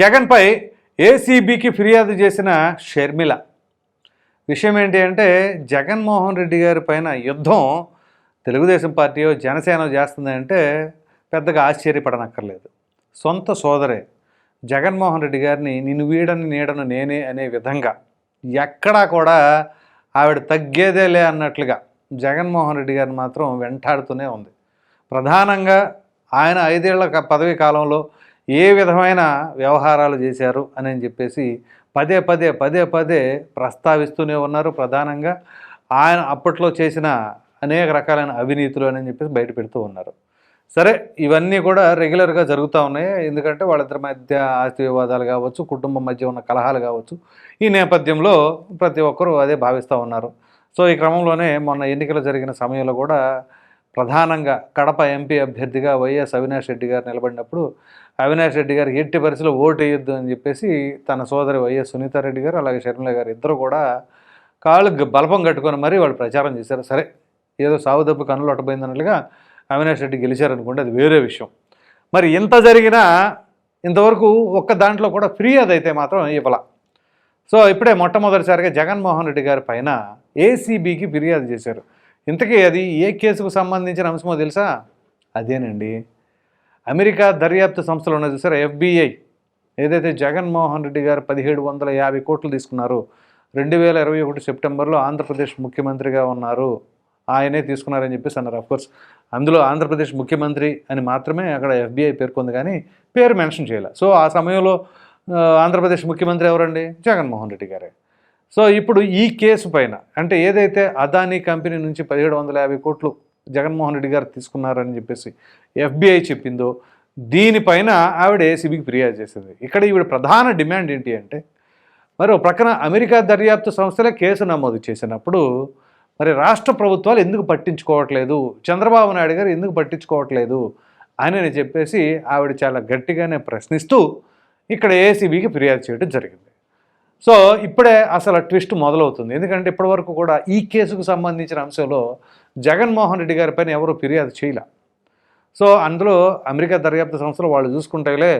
జగన్పై ఏసీబీకి ఫిర్యాదు చేసిన షర్మిల. విషయం ఏంటి అంటే జగన్మోహన్ రెడ్డి గారి పైన యుద్ధం తెలుగుదేశం పార్టీ జనసేన చేస్తుంది అంటే పెద్దగా ఆశ్చర్యపడనక్కర్లేదు. సొంత సోదరే జగన్మోహన్ రెడ్డి గారిని నిన్ను వీడని నీడను నేనే అనే విధంగా ఎక్కడా కూడా ఆవిడ తగ్గేదేలే అన్నట్లుగా జగన్మోహన్ రెడ్డి గారిని మాత్రం వెంటాడుతూనే ఉంది. ప్రధానంగా ఆయన ఐదేళ్ళ పదవీ కాలంలో ఏ విధమైన వ్యవహారాలు చేశారు అని చెప్పేసి పదే పదే పదే పదే ప్రస్తావిస్తూనే ఉన్నారు ప్రధానంగా. ఆయన అప్పట్లో చేసిన అనేక రకాలైన అవినీతులు అని చెప్పేసి బయట పెడుతూ ఉన్నారు. సరే ఇవన్నీ కూడా రెగ్యులర్గా జరుగుతూ ఉన్నాయి. ఎందుకంటే వాళ్ళిద్దరి మధ్య ఆస్తి వివాదాలు కావచ్చు కుటుంబం మధ్య ఉన్న కలహాలు కావచ్చు. ఈ నేపథ్యంలో ప్రతి ఒక్కరూ అదే భావిస్తూ ఉన్నారు. సో ఈ క్రమంలోనే మొన్న ఎన్నికలు జరిగిన సమయంలో కూడా ప్రధానంగా కడప ఎంపీ అభ్యర్థిగా వైఎస్ అవినాష్ రెడ్డి గారు నిలబడినప్పుడు అవినాష్ రెడ్డి గారికి ఎట్టి పరిస్థితిలో ఓటు వేయొద్దు అని చెప్పేసి తన సోదరి వైఎస్ సునీతారెడ్డి గారు అలాగే షర్మిల గారు ఇద్దరు కూడా కాళ్ళు బలపం కట్టుకొని మరీ వాళ్ళు ప్రచారం చేశారు. సరే ఏదో సాగు దెబ్బ కన్నులు అట్టబోయిందన్నట్లుగా అవినాష్ రెడ్డి గెలిచారనుకోండి అది వేరే విషయం. మరి ఇంత జరిగినా ఇంతవరకు ఒక్క దాంట్లో కూడా ఫిర్యాదు అయితే మాత్రం ఇవ్వాల. సో ఇప్పుడే మొట్టమొదటిసారిగా జగన్మోహన్ రెడ్డి గారి పైన ఏసీబీకి ఫిర్యాదు చేశారు. ఇంతకీ అది ఏ కేసుకు సంబంధించిన అంశమో తెలుసా? అదేనండి. అమెరికా దర్యాప్తు సంస్థలు ఉన్నది చూసారా? ఎఫ్బిఐ. ఏదైతే జగన్మోహన్ రెడ్డి గారు పదిహేడు వందల యాభై కోట్లు తీసుకున్నారు రెండు వేల ఇరవై ఒకటి సెప్టెంబర్లో ఆంధ్రప్రదేశ్ ముఖ్యమంత్రిగా ఉన్నారు. ఆయనే తీసుకున్నారని చెప్పేసి అన్నారు అఫ్కోర్స్ అందులో ఆంధ్రప్రదేశ్ ముఖ్యమంత్రి అని మాత్రమే అక్కడ ఎఫ్బిఐ పేర్కొంది కానీ పేరు మెన్షన్ చేయాలి. సో ఆ సమయంలో ఆంధ్రప్రదేశ్ ముఖ్యమంత్రి ఎవరండి? జగన్మోహన్ రెడ్డి గారే. సో ఇప్పుడు ఈ కేసు పైన అంటే ఏదైతే అదానీ కంపెనీ నుంచి పదిహేడు వందల యాభై కోట్లు జగన్మోహన్ రెడ్డి గారు తీసుకున్నారని చెప్పేసి ఎఫ్బిఐ చెప్పిందో దీనిపైన ఆవిడ ఏసీబీకి ఫిర్యాదు చేసింది. ఇక్కడ ఈవిడ ప్రధాన డిమాండ్ ఏంటి అంటే మరి ఒక ప్రక్కన అమెరికా దర్యాప్తు సంస్థలే కేసు నమోదు చేసినప్పుడు మరి రాష్ట్ర ప్రభుత్వాలు ఎందుకు పట్టించుకోవట్లేదు చంద్రబాబు నాయుడు గారు ఎందుకు పట్టించుకోవట్లేదు అని అని చెప్పేసి ఆవిడ చాలా గట్టిగానే ప్రశ్నిస్తూ ఇక్కడ ఏసీబీకి ఫిర్యాదు చేయడం జరిగింది. సో ఇప్పుడే అసలు ట్విస్ట్ మొదలవుతుంది. ఎందుకంటే ఇప్పటివరకు కూడా ఈ కేసుకు సంబంధించిన అంశంలో జగన్మోహన్ రెడ్డి గారి పైన ఎవరు ఫిర్యాదు చేయలే. సో అందులో అమెరికా దర్యాప్తు సంస్థలు వాళ్ళు చూసుకుంటేలే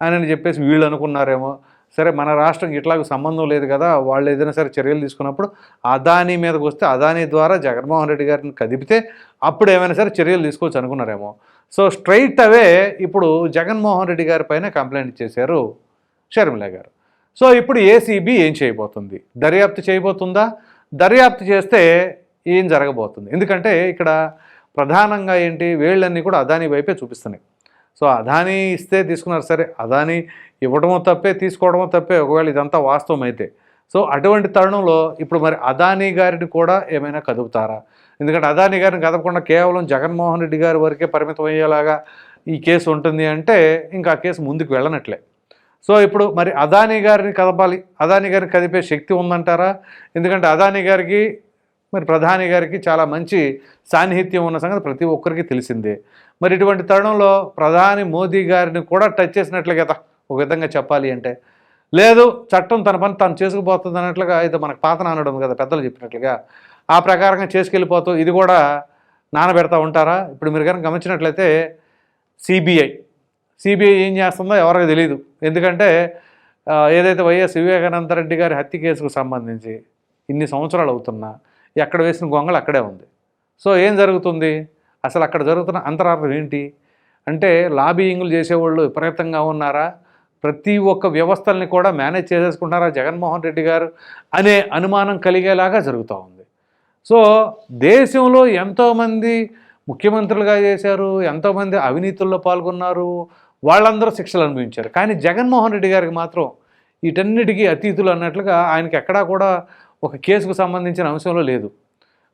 అని చెప్పేసి వీళ్ళు అనుకున్నారేమో. సరే మన రాష్ట్రం ఇట్లాగ సంబంధం లేదు కదా వాళ్ళు ఏదైనా సరే చర్యలు తీసుకున్నప్పుడు అదానీ మీదకి వస్తే అదానీ ద్వారా జగన్మోహన్ రెడ్డి గారిని కదిపితే అప్పుడు ఏమైనా సరే చర్యలు తీసుకోవచ్చు అనుకున్నారేమో. సో స్ట్రైట్ అవే ఇప్పుడు జగన్మోహన్ రెడ్డి గారి పైన కంప్లైంట్ చేశారు షర్మిల గారు. సో ఇప్పుడు ఏసీబీ ఏం చేయబోతుంది? దర్యాప్తు చేయబోతుందా? దర్యాప్తు చేస్తే ఏం జరగబోతుంది? ఎందుకంటే ఇక్కడ ప్రధానంగా ఏంటి? వేళ్ళన్నీ కూడా అదానీ వైపే చూపిస్తున్నాయి. సో అదానీ ఇస్తే తీసుకున్నారు సరే అదానీ ఇవ్వడమో తప్పే తీసుకోవడమో తప్పే ఒకవేళ ఇదంతా వాస్తవం అయితే. సో అటువంటి తరుణంలో ఇప్పుడు మరి అదానీ గారిని కూడా ఏమైనా కదుపుతారా? ఎందుకంటే అదానీ గారిని కదపకుండా కేవలం జగన్మోహన్ రెడ్డి గారి వరకే పరిమితం అయ్యేలాగా ఈ కేసు ఉంటుంది అంటే ఇంకా ఆ కేసు ముందుకు వెళ్ళనట్లే. సో ఇప్పుడు మరి అదానీ గారిని కదపాలి అదానీ గారిని కదిపే శక్తి ఉందంటారా? ఎందుకంటే అదానీ గారికి మరి ప్రధాని గారికి చాలా మంచి సాన్నిహిత్యం ఉన్న సంగతి ప్రతి ఒక్కరికి తెలిసిందే. మరి ఇటువంటి తరుణంలో ప్రధాని మోదీ గారిని కూడా టచ్ చేసినట్లే కదా ఒక విధంగా చెప్పాలి అంటే. లేదు చట్టం తన పని తను చేసుకుపోతుంది అన్నట్లుగా అయితే మనకు పాత నానడం కదా పెద్దలు చెప్పినట్లుగా. ఆ ప్రకారంగా చేసుకెళ్ళిపోతూ ఇది కూడా నానబెడతా ఉంటారా? ఇప్పుడు మీరు కనుక గమనించినట్లయితే సిబిఐ సిబిఐ ఏం చేస్తుందో ఎవరికి తెలియదు ఎందుకంటే ఏదైతే వైఎస్ వివేకానంద రెడ్డి గారి హత్య కేసుకు సంబంధించి ఇన్ని సంవత్సరాలు అవుతున్నా ఎక్కడ వేసిన గొంగళ అక్కడే ఉంది. సో ఏం జరుగుతుంది? అసలు అక్కడ జరుగుతున్న అంతరార్థం ఏంటి? అంటే లాబీయింగ్లు చేసేవాళ్ళు విపరీతంగా ఉన్నారా? ప్రతి ఒక్క వ్యవస్థల్ని కూడా మేనేజ్ చేసేసుకుంటారా జగన్మోహన్ రెడ్డి గారు అనే అనుమానం కలిగేలాగా జరుగుతూ ఉంది. సో దేశంలో ఎంతోమంది ముఖ్యమంత్రులుగా చేశారు ఎంతోమంది అవినీతుల్లో పాల్గొన్నారు వాళ్ళందరూ శిక్షలు అనుభవించారు. కానీ జగన్మోహన్ రెడ్డి గారికి మాత్రం వీటన్నిటికీ అతీతులు అన్నట్లుగా ఆయనకి ఎక్కడా కూడా ఒక కేసుకు సంబంధించిన అంశంలో లేదు.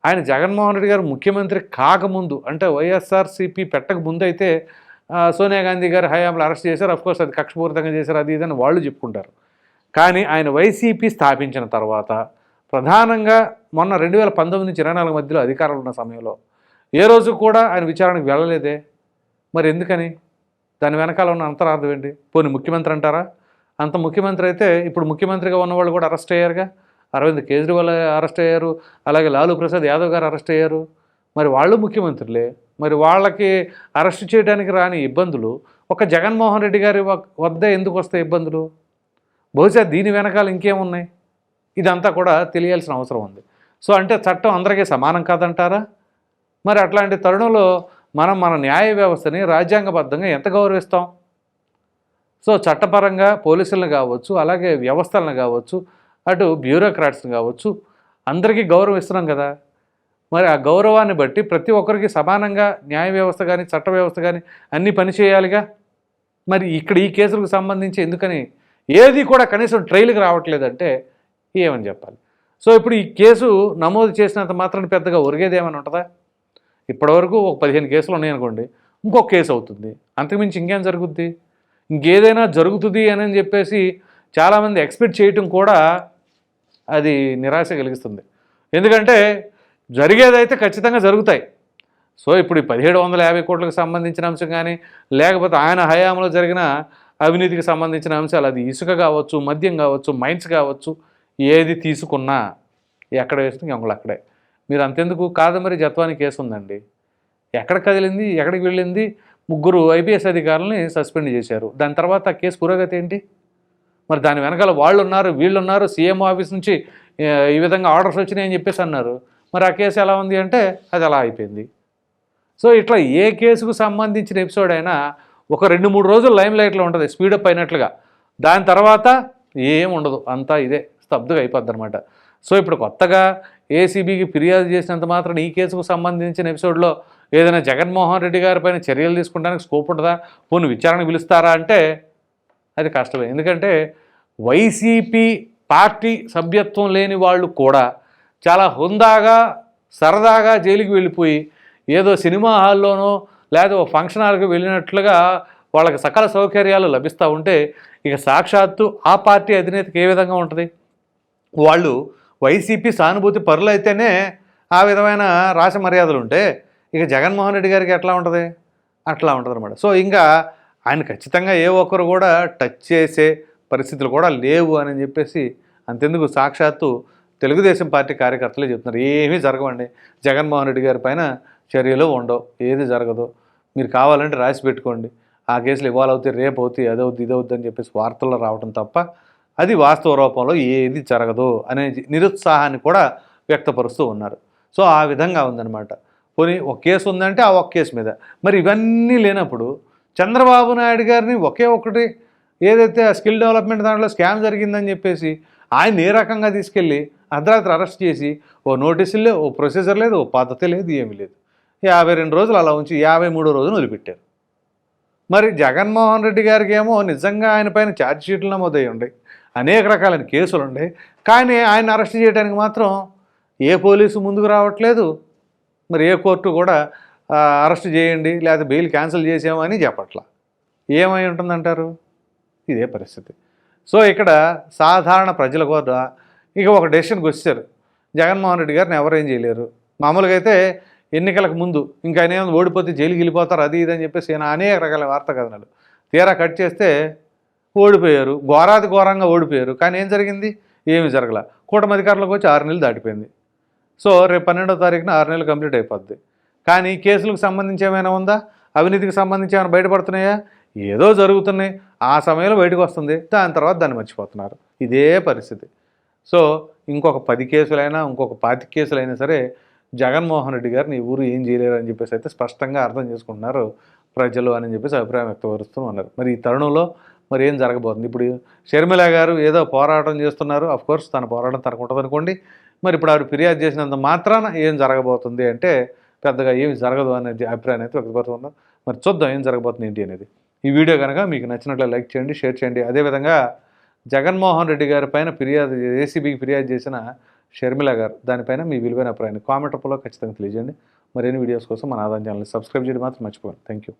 ఆయన జగన్మోహన్ రెడ్డి గారు ముఖ్యమంత్రి కాకముందు అంటే వైఎస్ఆర్సీపీ పెట్టక ముందు అయితే సోనియా గాంధీ గారు హయాంలో అరెస్ట్ చేశారు. అఫ్కోర్స్ అది కక్షపూరితంగా చేశారు అది ఇదని వాళ్ళు చెప్పుకుంటారు. కానీ ఆయన వైసీపీ స్థాపించిన తర్వాత ప్రధానంగా మొన్న రెండు వేల పంతొమ్మిది నుంచి ఇరవై నాలుగు మధ్యలో అధికారంలో ఉన్న సమయంలో ఏ రోజు కూడా ఆయన విచారణకు వెళ్ళలేదే? మరి ఎందుకని? దాని వెనకాల ఉన్న అంతరార్థం ఏంటి? పోనీ ముఖ్యమంత్రి అంటారా? అంత ముఖ్యమంత్రి అయితే ఇప్పుడు ముఖ్యమంత్రిగా ఉన్నవాళ్ళు కూడా అరెస్ట్ అయ్యారుగా? అరవింద్ కేజ్రీవాల్ అరెస్ట్ అయ్యారు అలాగే లాలూ ప్రసాద్ యాదవ్ గారు అరెస్ట్ అయ్యారు. మరి వాళ్ళు ముఖ్యమంత్రులే. మరి వాళ్ళకి అరెస్ట్ చేయడానికి రాని ఇబ్బందులు ఒక జగన్మోహన్ రెడ్డి గారి వద్ద ఎందుకు వస్తాయి ఇబ్బందులు? బహుశా దీని వెనకాల ఇంకేమున్నాయి? ఇదంతా కూడా తెలియాల్సిన అవసరం ఉంది. సో అంటే చట్టం అందరికీ సమానం కాదంటారా? మరి అట్లాంటి తరుణంలో మనం మన న్యాయ వ్యవస్థని రాజ్యాంగబద్ధంగా ఎంత గౌరవిస్తాం? సో చట్టపరంగా పోలీసులను కావచ్చు అలాగే వ్యవస్థలను కావచ్చు అటు బ్యూరోక్రాట్స్ని కావచ్చు అందరికీ గౌరవం ఇస్తున్నాం కదా. మరి ఆ గౌరవాన్ని బట్టి ప్రతి ఒక్కరికి సమానంగా న్యాయ వ్యవస్థ కానీ చట్ట వ్యవస్థ కానీ అన్నీ పనిచేయాలిగా మరి ఇక్కడ ఈ కేసులకు సంబంధించి ఎందుకని ఏది కూడా కనీసం ట్రైల్కి రావట్లేదంటే ఏమని చెప్పాలి? సో ఇప్పుడు ఈ కేసు నమోదు చేసినంత మాత్రం పెద్దగా ఒరిగేది ఏమైనా ఉంటుందా? ఇప్పటివరకు ఒక పదిహేను కేసులు ఉన్నాయనుకోండి ఇంకొక కేసు అవుతుంది. అంతకుమించి ఇంకేం జరుగుద్ది? ఇంకేదైనా జరుగుతుంది అని చెప్పేసి చాలామంది ఎక్స్పెక్ట్ చేయటం కూడా అది నిరాశ కలిగిస్తుంది. ఎందుకంటే జరిగేదైతే ఖచ్చితంగా జరుగుతాయి. సో ఇప్పుడు ఈ పదిహేడు వందల యాభై కోట్లకు సంబంధించిన అంశం కానీ లేకపోతే ఆయన హయాంలో జరిగిన అవినీతికి సంబంధించిన అంశాలు అది ఇసుక కావచ్చు మద్యం కావచ్చు మైన్స్ కావచ్చు ఏది తీసుకున్నా ఎక్కడ వేసిన ఇంకొకళ్ళు అక్కడే. మీరు అంతెందుకు? కాదంబరి జత్వాని కేసు ఉందండి. ఎక్కడ కదిలింది? ఎక్కడికి వెళ్ళింది? ముగ్గురు ఐపీఎస్ అధికారులని సస్పెండ్ చేశారు. దాని తర్వాత ఆ కేసు పురోగతి ఏంటి? మరి దాని వెనకాల వాళ్ళు ఉన్నారు వీళ్ళు ఉన్నారు సీఎం ఆఫీస్ నుంచి ఈ విధంగా ఆర్డర్స్ వచ్చినాయని చెప్పేసి అన్నారు. మరి ఆ కేసు ఎలా ఉంది అంటే అది అలా అయిపోయింది. సో ఇట్లా ఏ కేసుకు సంబంధించిన ఎపిసోడ్ అయినా ఒక రెండు మూడు రోజులు లైమ్ లైట్లో ఉంటుంది స్పీడప్ అయినట్లుగా. దాని తర్వాత ఏం ఉండదు. అంతా ఇదే స్తబ్దుగా అయిపోద్ది అనమాట సో ఇప్పుడు కొత్తగా ఏసీబీకి ఫిర్యాదు చేసినంత మాత్రం ఈ కేసుకు సంబంధించిన ఎపిసోడ్లో ఏదైనా జగన్మోహన్ రెడ్డి గారి పైన చర్యలు తీసుకోవడానికి స్కోప్ ఉంటుందా? పోను విచారణ పిలుస్తారా అంటే అది కష్టమే. ఎందుకంటే వైసీపీ పార్టీ సభ్యత్వం లేని వాళ్ళు కూడా చాలా హుందాగా సరదాగా జైలుకి వెళ్ళిపోయి ఏదో సినిమా హాల్లోనో లేదా ఓ ఫంక్షన్ హాల్కి వెళ్ళినట్లుగా వాళ్ళకి సకల సౌకర్యాలు లభిస్తూ ఉంటే ఇక సాక్షాత్తు ఆ పార్టీ అధినేతకి ఏ విధంగా ఉంటుంది? వాళ్ళు వైసీపీ సానుభూతి పరులు అయితేనే ఆ విధమైన రాస మర్యాదలు ఉంటే ఇక జగన్మోహన్ రెడ్డి గారికి ఎట్లా ఉంటుంది? అట్లా ఉంటుంది అనమాట సో ఇంకా ఆయన ఖచ్చితంగా ఏ ఒక్కరు కూడా టచ్ చేసే పరిస్థితులు కూడా లేవు అని చెప్పేసి అంతెందుకు సాక్షాత్తు తెలుగుదేశం పార్టీ కార్యకర్తలే చెప్తున్నారు. ఏమీ జరగవండి. జగన్మోహన్ రెడ్డి గారి పైన చర్యలు ఉండవు. ఏది జరగదు. మీరు కావాలంటే రాసి పెట్టుకోండి. ఆ కేసులు ఇవాళ అవుతాయి రేపు అవుతాయి అదవుద్ది ఇదవుద్ది అని చెప్పేసి వార్తల్లో రావడం తప్ప అది వాస్తవ రూపంలో ఏది జరగదు అనే నిరుత్సాహాన్ని కూడా వ్యక్తపరుస్తూ ఉన్నారు. సో ఆ విధంగా ఉందన్నమాట. పోనీ ఒక కేసు ఉందంటే ఆ ఒక్క కేసు మీద. మరి ఇవన్నీ లేనప్పుడు చంద్రబాబు నాయుడు గారిని ఒకే ఒకటి ఏదైతే ఆ స్కిల్ డెవలప్మెంట్ దాంట్లో స్కామ్ జరిగిందని చెప్పేసి ఆయన ఏ రకంగా తీసుకెళ్ళి అర్ధరాత్రి అరెస్ట్ చేసి ఓ నోటీసులు లేవు ఓ ప్రొసీజర్ లేదు ఓ పద్ధతి లేదు ఏమీ లేదు. యాభై రెండు రోజులు అలా ఉంచి యాభై మూడో రోజున వదిలిపెట్టారు. మరి జగన్మోహన్ రెడ్డి గారికి ఏమో నిజంగా ఆయన పైన ఛార్జ్ షీట్లు నమోదయ్యి ఉండే. అనేక రకాలైన కేసులు ఉండే కానీ ఆయన అరెస్ట్ చేయడానికి మాత్రం ఏ పోలీసు ముందుకు రావట్లేదు. మరి ఏ కోర్టు కూడా అరెస్ట్ చేయండి లేదా బెయిల్ క్యాన్సిల్ చేసామని చెప్పట్లా. ఏమై ఉంటుందంటారు? ఇదే పరిస్థితి. సో ఇక్కడ సాధారణ ప్రజల కూడా ఇక ఒక డెసిషన్కి వచ్చారు. జగన్మోహన్ రెడ్డి గారిని ఎవరేం చేయలేరు. మామూలుగా అయితే ఎన్నికలకు ముందు ఇంకా ఆయన ఏమైనా ఓడిపోతే జైలుకి వెళ్ళిపోతారు అది ఇది అని చెప్పేసి ఆయన అనేక రకాల వార్త కథనాలు తీరా కట్ చేస్తే ఓడిపోయారు. ఘోరాది ఘోరంగా ఓడిపోయారు. కానీ ఏం జరిగింది? ఏమి జరగల. కూటమి అధికారులకు వచ్చి ఆరు నెలలు దాటిపోయింది. సో రేపు పన్నెండో తారీఖున ఆరు నెలలు కంప్లీట్ అయిపోద్ది. కానీ కేసులకు సంబంధించి ఏమైనా ఉందా? అవినీతికి సంబంధించి ఏమైనా బయటపడుతున్నాయా? ఏదో జరుగుతున్నాయి. ఆ సమయంలో బయటకు వస్తుంది. దాని తర్వాత దాన్ని మర్చిపోతున్నారు. ఇదే పరిస్థితి. సో ఇంకొక పది కేసులైనా ఇంకొక పాతి కేసులైనా సరే జగన్మోహన్ రెడ్డి గారిని ఊరు ఏం చేయలేరు అని చెప్పేసి అయితే స్పష్టంగా అర్థం చేసుకుంటున్నారు ప్రజలు అని చెప్పేసి అభిప్రాయం వ్యక్తపరుస్తూ ఉన్నారు. మరి ఈ తరుణంలో మరి ఏం జరగబోతుంది? ఇప్పుడు షర్మిల గారు ఏదో పోరాటం చేస్తున్నారు. అఫ్ కోర్స్ తన పోరాటం తనకు ఉంటుంది అనుకోండి. మరి ఇప్పుడు ఆవిడ ఫిర్యాదు చేసినంత మాత్రాన ఏం జరగబోతుంది అంటే పెద్దగా ఏమి జరగదు అనే అభిప్రాయం అయితే వ్యక్తపడుతున్నారు మరి చూద్దాం ఏం జరగబోతుంది ఏంటి అనేది. ఈ వీడియో కనుక మీకు నచ్చినట్లు లైక్ చేయండి షేర్ చేయండి. అదేవిధంగా జగన్మోహన్ రెడ్డి గారి పైన ఫిర్యాదు ఏసీబీకి ఫిర్యాదు చేసిన షర్మిల గారు దానిపైన మీ విలువైన అభిప్రాయాన్ని కామెంట్ రూపంలో ఖచ్చితంగా తెలియజేయండి. మరిన్ని వీడియోస్ కోసం మన ఆదాయం ఛానల్ని సబ్స్క్రైబ్ చేయడం మాత్రం మర్చిపోండి థ్యాంక్ యూ